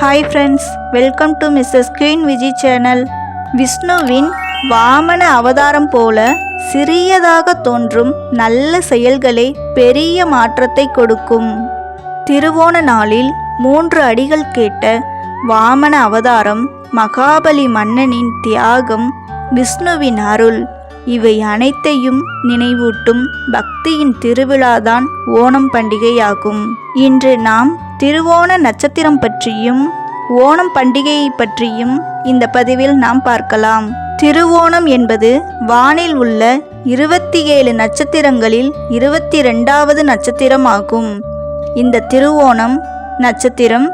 Hi friends welcome to Mrs Queen Viji channel விஷ்ணுவின் வாமன அவதாரம் போல சிறியதாக தோன்றும் நல்ல செயல்களே பெரிய மாற்றத்தை கொடுக்கும். திருவோண நாளில் மூன்று அடிகள் கேட்ட வாமன அவதாரம் மகாபலி மன்னனின் தியாகம் விஷ்ணுவின் அருள். இவை அனைத்தையும் நினைவூட்டும் பக்தியின் திருவிழாதான் ஓணம் பண்டிகையாகும். இன்று நாம் திருவோண நட்சத்திரம் பற்றியும் ஓணம் பண்டிகையை பற்றியும் இந்த பதிவில் நாம் பார்க்கலாம். திருவோணம் என்பது வானில் உள்ள இருபத்தி ஏழு நட்சத்திரங்களில் இருபத்தி ரெண்டாவது நட்சத்திரமாகும். இந்த திருவோணம் நட்சத்திரம்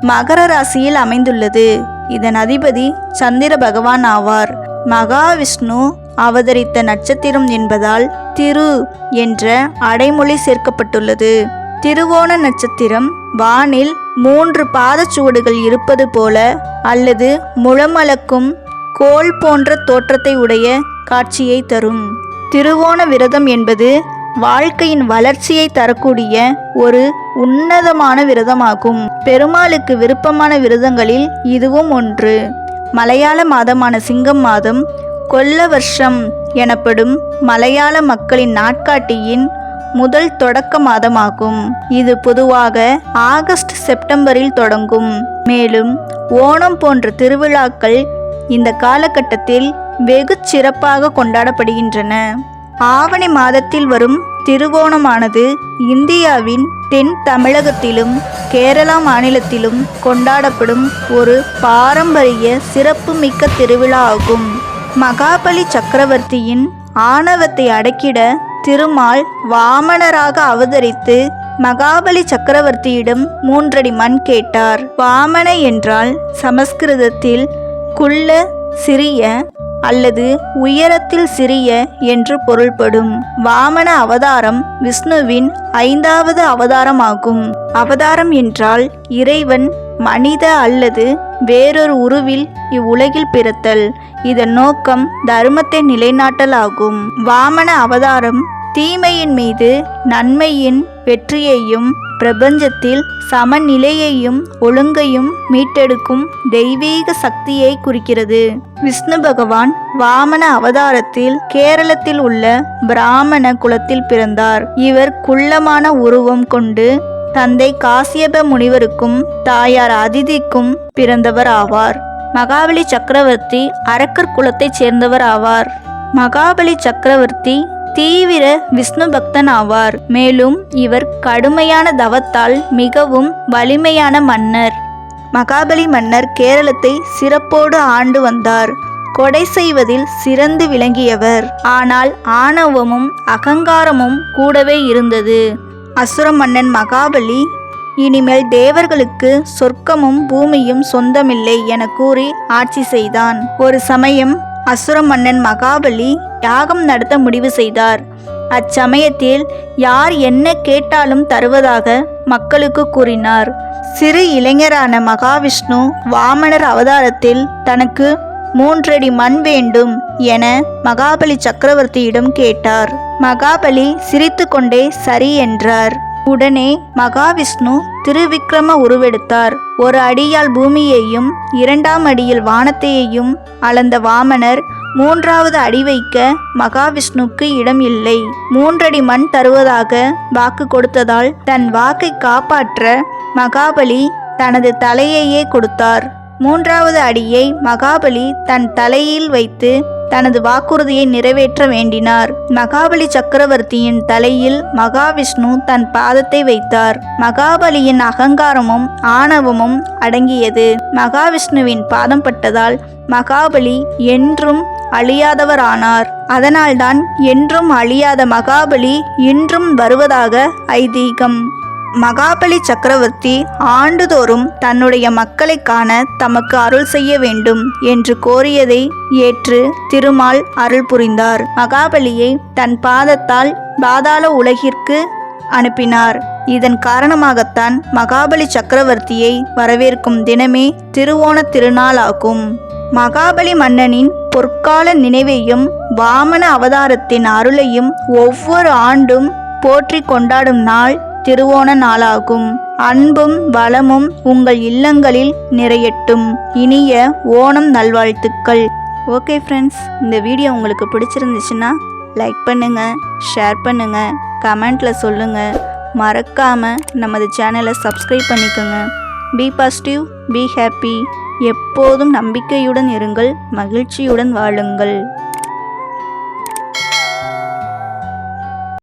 மகர ராசியில் அமைந்துள்ளது. இதன் அதிபதி சந்திர பகவான் ஆவார். மகாவிஷ்ணு அவதரித்த நட்சத்திரம் என்பதால் திரு என்ற அடைமொழி சேர்க்கப்பட்டுள்ளது. திருவோண நட்சத்திரம் வானில் மூன்று பாதச்சுவடுகள் இருப்பது போல அல்லது முழமளக்கும் கோல் போன்ற தோற்றத்தை உடைய காட்சியை தரும். திருவோண விரதம் என்பது வாழ்க்கையின் வளர்ச்சியை தரக்கூடிய ஒரு உன்னதமான விரதமாகும். பெருமாளுக்கு விருப்பமான விரதங்களில் இதுவும் ஒன்று. மலையாள மாதமான சிங்கம் மாதம் கொல்ல வருஷம் எனப்படும் மலையாள மக்களின் நாட்காட்டியின் முதல் தொடக்க மாதமாகும். இது பொதுவாக ஆகஸ்ட் செப்டம்பரில் தொடங்கும். மேலும் ஓணம் போன்ற திருவிழாக்கள் இந்த காலகட்டத்தில் வெகு சிறப்பாக கொண்டாடப்படுகின்றன. ஆவணி மாதத்தில் வரும் திருவோணமானது இந்தியாவின் தென் தமிழகத்திலும் கேரளா மாநிலத்திலும் கொண்டாடப்படும் ஒரு பாரம்பரிய சிறப்புமிக்க திருவிழா ஆகும் மகாபலி சக்கரவர்த்தியின் ஆணவத்தை அடக்கிட திருமால் வாமனராக அவதரித்து மகாபலி சக்கரவர்த்தியிடம் மூன்றடி மண் கேட்டார். வாமன என்றால் சமஸ்கிருதத்தில் குள்ள சிறிய அல்லது உயரத்தில் சிறிய என்று பொருள்படும். வாமன அவதாரம் விஷ்ணுவின் ஐந்தாவது அவதாரமாகும். அவதாரம் என்றால் இறைவன் மனித அல்லது வேறொரு உருவில் இவ்வுலகில் பிறத்தல். இதன் நோக்கம் தர்மத்தை நிலைநாட்டலாகும். வாமன அவதாரம் தீமையின் மீது நன்மையின் வெற்றியையும் பிரபஞ்சத்தில் சமநிலையையும் ஒழுங்கையும் மீட்டெடுக்கும் தெய்வீக சக்தியை குறிக்கிறது. விஷ்ணு பகவான் வாமன அவதாரத்தில் கேரளத்தில் உள்ள பிராமண குலத்தில் பிறந்தார். இவர் குள்ளமான உருவம் கொண்டு தந்தை காசியப முனிவருக்கும் தாயார் அதிதிக்கும் பிறந்தவர் ஆவார். மகாபலி சக்கரவர்த்தி அரக்கர் குலத்தைச் சேர்ந்தவர் ஆவார். மகாபலி சக்கரவர்த்தி தீவிர விஷ்ணு பக்தன் ஆவார். மேலும் இவர் கடுமையான தவத்தால் மிகவும் வலிமையான மன்னர். மகாபலி மன்னர் கேரளத்தை சிறப்போடு ஆண்டு வந்தார். கொடை செய்வதில் சிறந்து விளங்கியவர். ஆனால் ஆணவமும் அகங்காரமும் கூடவே இருந்தது. அசுர மன்னன் மகாபலி இனிமேல் தேவர்களுக்கு சொர்க்கமும் பூமியும் சொந்தமில்லை என கூறி ஆட்சி செய்தான். ஒரு சமயம் அசுர மன்னன் மகாபலி யாகம் நடத்த முடிவு செய்தார். அச்சமயத்தில் யார் என்ன கேட்டாலும் தருவதாக மக்களுக்கு கூறினார். சிறு இளைஞரான மகாவிஷ்ணு வாமனர் அவதாரத்தில் தனக்கு மூன்றடி மண் வேண்டும் என மகாபலி சக்கரவர்த்தியிடம் கேட்டார். மகாபலி சிரித்துக்கொண்டே சரி என்றார். உடனே மகாவிஷ்ணு திருவிக்ரம உருவெடுத்தார். ஒரு அடியால் பூமியையும் இரண்டாம் அடியில் வானத்தையையும் அளந்த வாமனர் மூன்றாவது அடி வைக்க மகாவிஷ்ணுக்கு இடம் இல்லை. மூன்றடி மண் தருவதாக வாக்கு கொடுத்ததால் தன் வாக்கை காப்பாற்ற மகாபலி தனது தலையையே கொடுத்தார். மூன்றாவது அடியை மகாபலி தன் தலையில் வைத்து தனது வாக்குறுதியை நிறைவேற்ற வேண்டினார். மகாபலி சக்கரவர்த்தியின் தலையில் மகாவிஷ்ணு தன் பாதத்தை வைத்தார். மகாபலியின் அகங்காரமும் ஆணவமும் அடங்கியது. மகாவிஷ்ணுவின் பாதம் பட்டதால் மகாபலி என்றும் அழியாதவரானார். அதனால்தான் என்றும் அழியாத மகாபலி இன்றும் வருவதாக ஐதீகம். மகாபலி சக்கரவர்த்தி ஆண்டுதோறும் தன்னுடைய மக்களை காண தமக்கு அருள் செய்ய வேண்டும் என்று கோரியதை ஏற்று திருமால் அருள் புரிந்தார். மகாபலியை தன் பாதத்தால் பாதாள உலகிற்கு அனுப்பினார். இதன் காரணமாகத்தான் மகாபலி சக்கரவர்த்தியை வரவேற்கும் தினமே திருவோண திருநாளாகும். மகாபலி மன்னனின் பொற்கால நினைவையும் வாமன அவதாரத்தின் அருளையும் ஒவ்வொரு ஆண்டும் போற்றி கொண்டாடும் நாள் திருவோண நாளாகும். அன்பும் வளமும் உங்கள் இல்லங்களில் நிறையட்டும். இனிய ஓணம் நல்வாழ்த்துக்கள். ஓகே ஃப்ரெண்ட்ஸ் இந்த வீடியோ உங்களுக்கு பிடிச்சிருந்துச்சுன்னா லைக் பண்ணுங்க ஷேர் பண்ணுங்க கமெண்ட்ல சொல்லுங்க. மறக்காம நமது சேனலை சப்ஸ்கிரைப் பண்ணிக்கோங்க. பி பாசிட்டிவ் பி ஹாப்பி எப்போதும் நம்பிக்கையுடன் இருங்கள் மகிழ்ச்சியுடன் வாழுங்கள்.